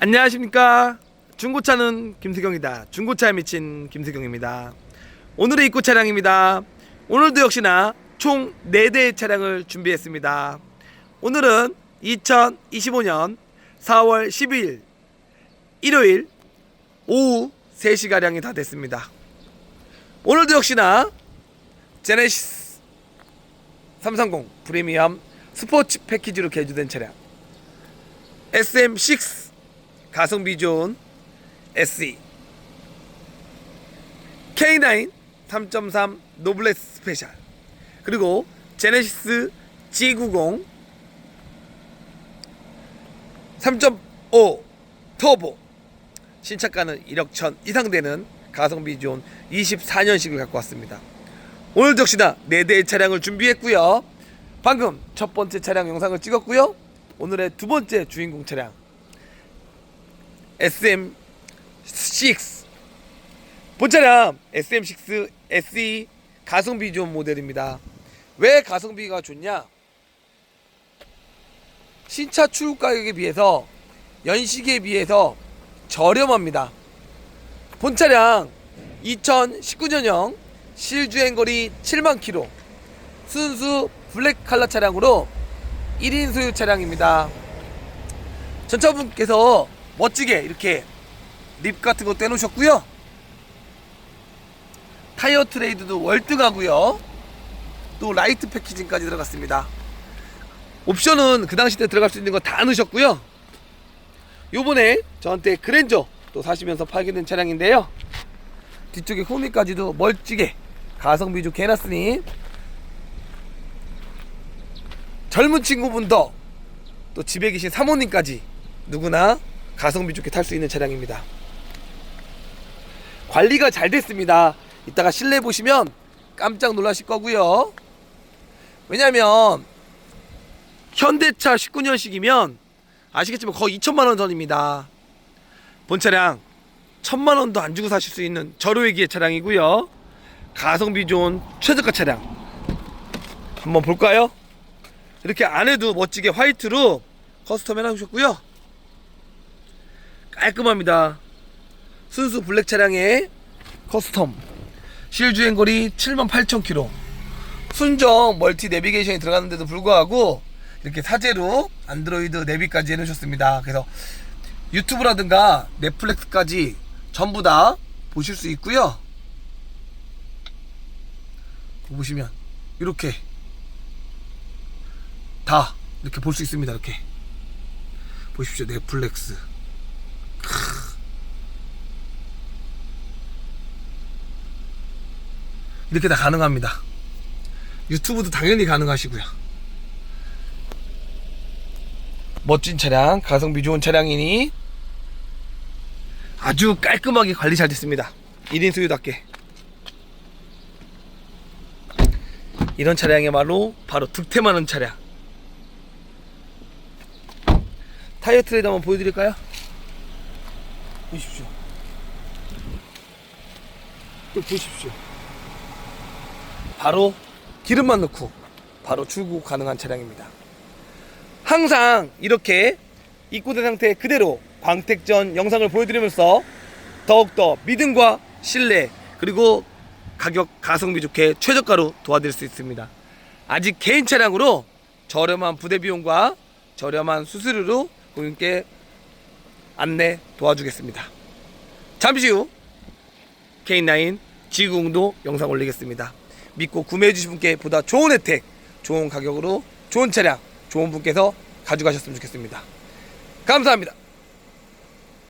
안녕하십니까. 중고차는 김세경이다. 중고차에 미친 김세경입니다. 오늘의 입고 차량입니다. 오늘도 역시나 총 4대의 차량을 준비했습니다. 오늘은 2025년 4월 12일 일요일 오후 3시가량이 다 됐습니다. 오늘도 역시나 제네시스 330 프리미엄 스포츠 패키지로 개조된 차량. SM6 가성비 좋은 SE K9 3.3 노블레스 스페셜. 그리고 제네시스 G90 3.5 터보. 신차가는 1억 천 이상 되는 가성비 좋은 24년식을 갖고 왔습니다. 오늘 역시나 4대의 차량을 준비했고요. 방금 첫 번째 차량 영상을 찍었고요. 오늘의 두 번째 주인공 차량 SM6 본 차량 SM6 SE 가성비 좋은 모델입니다. 왜 가성비가 좋냐? 신차 출고 가격에 비해서 연식에 비해서 저렴합니다. 본 차량 2019년형 실주행거리 7만 킬로 순수 블랙 칼라 차량으로 1인 소유 차량입니다. 전차분께서 멋지게 이렇게 립 같은 거 떼놓으셨고요. 타이어 트레이드도 월등하고요. 또 라이트 패키징까지 들어갔습니다. 옵션은 그 당시 때 들어갈 수 있는 거 다 넣으셨고요. 요번에 저한테 그랜저 또 사시면서 팔게 된 차량인데요. 뒤쪽에 호미까지도 멀찍게 가성비 좋게 해놨으니 젊은 친구분도 또 집에 계신 사모님까지 누구나 가성비 좋게 탈 수 있는 차량입니다. 관리가 잘 됐습니다. 이따가 실내 보시면 깜짝 놀라실 거고요. 왜냐면 현대차 19년식이면 아시겠지만 거의 2천만 원 전입니다. 본 차량 1천만 원도 안 주고 사실 수 있는 저로의기의 차량이고요. 가성비 좋은 최저가 차량. 한번 볼까요? 이렇게 안에도 멋지게 화이트로 커스텀 해놓으셨고요. 깔끔합니다. 순수 블랙 차량의 커스텀. 실주행 거리 78,000km. 순정 멀티 내비게이션이 들어갔는데도 불구하고 이렇게 사제로 안드로이드 내비까지 해놓으셨습니다. 그래서 유튜브라든가 넷플릭스까지 전부 다 보실 수 있고요. 보시면 이렇게 다 이렇게 볼 수 있습니다. 이렇게 보십시오. 넷플릭스. 이렇게 다 가능합니다. 유튜브도 당연히 가능하시고요. 멋진 차량, 가성비 좋은 차량이니 아주 깔끔하게 관리 잘 됐습니다. 1인 소유답게. 이런 차량이야말로 바로 득템하는 차량. 타이어 트레이드 한번 보여드릴까요? 보십시오. 또 보십시오. 바로 기름만 넣고 바로 출고 가능한 차량입니다. 항상 이렇게 입고된 상태 그대로 광택전 영상을 보여드리면서 더욱더 믿음과 신뢰 그리고 가격 가성비 좋게 최저가로 도와드릴 수 있습니다. 아직 개인 차량으로 저렴한 부대 비용과 저렴한 수수료로 고객님께 안내 도와주겠습니다. 잠시 후 K9 G90도 영상 올리겠습니다. 믿고 구매해 주신 분께 보다 좋은 혜택, 좋은 가격으로 좋은 차량, 좋은 분께서 가져가셨으면 좋겠습니다. 감사합니다.